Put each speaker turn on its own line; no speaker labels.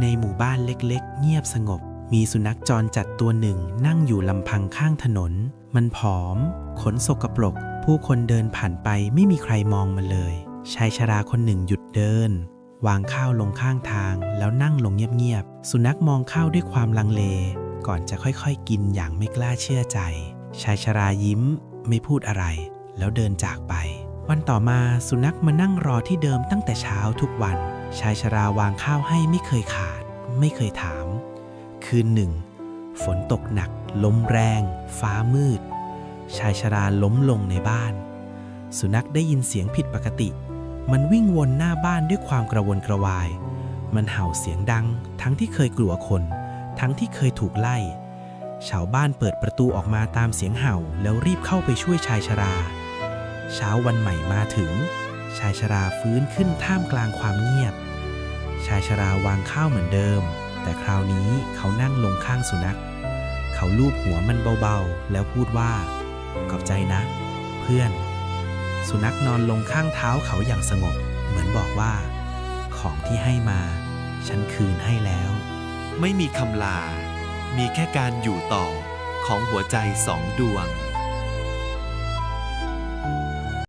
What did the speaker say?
ในหมู่บ้านเล็กๆ เงียบสงบ มีสุนัขจรจัดตัวหนึ่งนั่งอยู่ลำพังข้างถนน มันผอม ขนสกปรก ผู้คนเดินผ่านไปไม่มีใครมองมันเลย ชายชราคนหนึ่งหยุดเดิน วางข้าวลงข้างทางแล้วนั่งลงเงียบๆ สุนัขมองข้าวด้วยความลังเล ก่อนจะค่อยๆ กินอย่างไม่กล้าเชื่อใจ ชายชรายิ้ม ไม่พูดอะไร แล้วเดินจากไป วันต่อมาสุนัขมานั่งรอที่เดิมตั้งแต่เช้าทุกวัน ชายชราวางข้าวให้ไม่เคยขาด ไม่เคยถาม คืนหนึ่ง ฝนตกหนัก ลมแรง ฟ้ามืด ชายชราล้มลงในบ้าน สุนัขได้ยินเสียงผิดปกติ มันวิ่งวนหน้าบ้านด้วยความกระวนกระวาย มันเห่าเสียงดัง ทั้งที่เคยกลัวคน ทั้งที่เคยถูกไล่ชาวบ้านเปิดประตูออกมาตามเสียงเห่าแล้วรีบเข้าไปช่วยชายชรา เช้าวันใหม่มาถึง ชายชราฟื้นขึ้นท่ามกลางความเงียบายชราวางข้าวเหมือนเดิม แต่คราวนี้เขานั่งลงข้างสุนัข เขาลูบหัวมันเบาๆ แล้วพูดว่า ขอบใจนะ เพื่อน สุนัขนอนลงข้างเท้าเขาอย่างสงบ เหมือนบอกว่า ของที่ให้มา ฉันคืนให้แล้ว
ไม่มีคำลา มีแค่การอยู่ต่อของหัวใจสองดวง